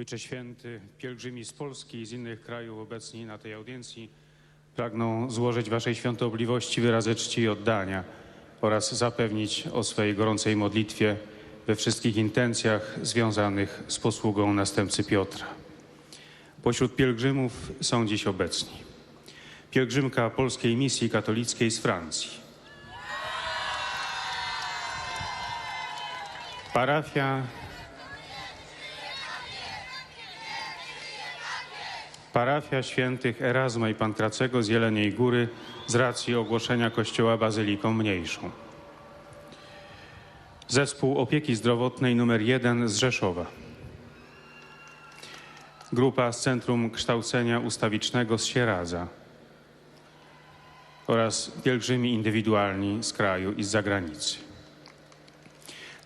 Ojcze Święty, pielgrzymi z Polski i z innych krajów obecni na tej audiencji pragną złożyć Waszej świątobliwości wyrazy czci i oddania oraz zapewnić o swej gorącej modlitwie we wszystkich intencjach związanych z posługą następcy Piotra. Pośród pielgrzymów są dziś obecni pielgrzymka Polskiej Misji Katolickiej z Francji, parafia Parafia świętych Erasma i Pankracego z Jeleniej Góry z racji ogłoszenia kościoła bazyliką mniejszą. Zespół Opieki Zdrowotnej nr 1 z Rzeszowa. Grupa z Centrum Kształcenia Ustawicznego z Sieradza oraz pielgrzymi indywidualni z kraju i z zagranicy.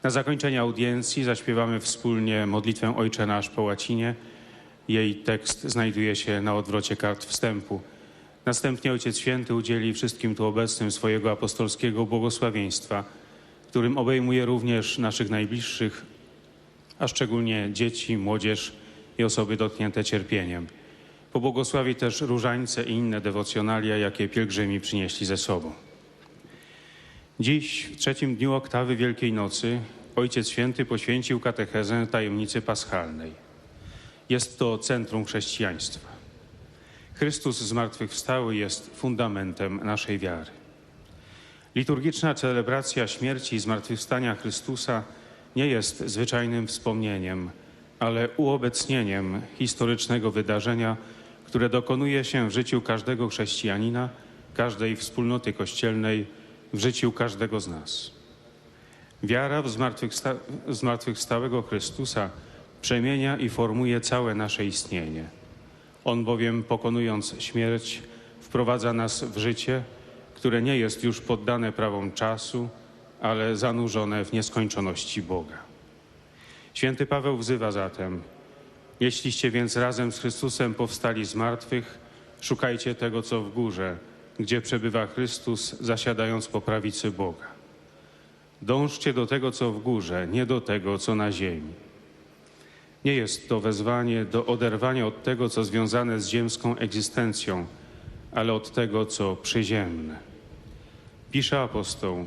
Na zakończenie audiencji zaśpiewamy wspólnie modlitwę Ojcze Nasz po łacinie. Jej tekst znajduje się na odwrocie kart wstępu. Następnie Ojciec Święty udzieli wszystkim tu obecnym swojego apostolskiego błogosławieństwa, którym obejmuje również naszych najbliższych, a szczególnie dzieci, młodzież i osoby dotknięte cierpieniem. Pobłogosławi też różańce i inne dewocjonalia, jakie pielgrzymi przynieśli ze sobą. Dziś, w trzecim dniu oktawy Wielkiej Nocy, Ojciec Święty poświęcił katechezę tajemnicy paschalnej. Jest to centrum chrześcijaństwa. Chrystus zmartwychwstały jest fundamentem naszej wiary. Liturgiczna celebracja śmierci i zmartwychwstania Chrystusa nie jest zwyczajnym wspomnieniem, ale uobecnieniem historycznego wydarzenia, które dokonuje się w życiu każdego chrześcijanina, każdej wspólnoty kościelnej, w życiu każdego z nas. Wiara w zmartwychwsta- w zmartwychwstałego Chrystusa przemienia i formuje całe nasze istnienie. On bowiem, pokonując śmierć, wprowadza nas w życie, które nie jest już poddane prawom czasu, ale zanurzone w nieskończoności Boga. Święty Paweł wzywa zatem: Jeśliście więc razem z Chrystusem powstali z martwych, szukajcie tego, co w górze, gdzie przebywa Chrystus, zasiadając po prawicy Boga. Dążcie do tego, co w górze, nie do tego, co na ziemi. Nie jest to wezwanie do oderwania od tego, co związane z ziemską egzystencją, ale od tego, co przyziemne. Pisze apostoł: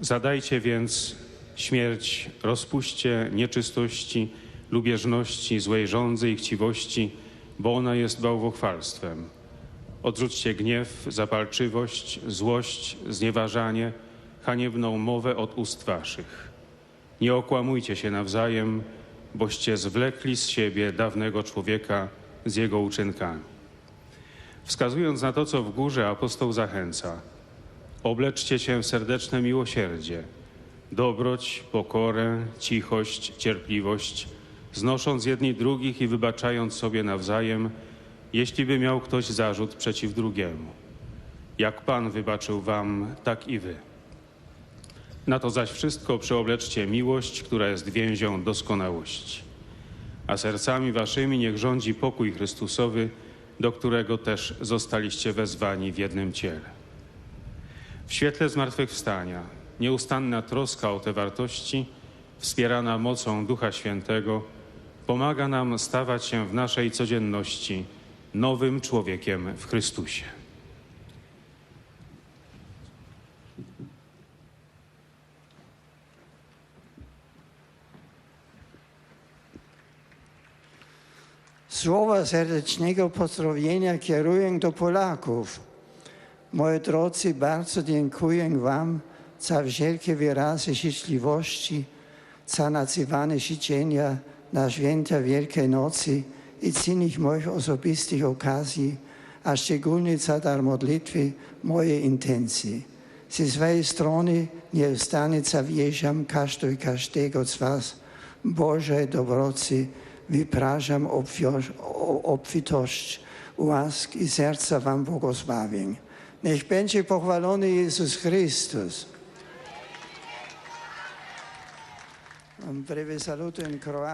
Zadajcie więc śmierć, rozpuśćcie nieczystości, lubieżności, złej żądzy i chciwości, bo ona jest bałwochwalstwem. Odrzućcie gniew, zapalczywość, złość, znieważanie, haniebną mowę od ust waszych. Nie okłamujcie się nawzajem, boście zwlekli z siebie dawnego człowieka z jego uczynkami. Wskazując na to, co w górze, apostoł zachęca: Obleczcie się w serdeczne miłosierdzie, dobroć, pokorę, cichość, cierpliwość, znosząc jedni drugich i wybaczając sobie nawzajem, jeśli by miał ktoś zarzut przeciw drugiemu. Jak Pan wybaczył wam, tak i wy. Na to zaś wszystko przeobleczcie miłość, która jest więzią doskonałości. A sercami waszymi niech rządzi pokój Chrystusowy, do którego też zostaliście wezwani w jednym ciele. W świetle zmartwychwstania, nieustanna troska o te wartości, wspierana mocą Ducha Świętego, pomaga nam stawać się w naszej codzienności nowym człowiekiem w Chrystusie. Słowa serdecznego pozdrowienia kieruję do Polaków. Moi drodzy, bardzo dziękuję Wam za wszelkie wyrazy życzliwości, za nazywane życzenia na święta Wielkiej Nocy i innych moich osobistych okazji, a szczególnie za dar modlitwy mojej intencji. Ze swojej strony nieustannie zawierzam każdą i każdego z Was Bożej dobroci, o- obfitość łask i serca Wam błogosławień. Niech będzie pochwalony Jezus Chrystus. Breve saluto in croato.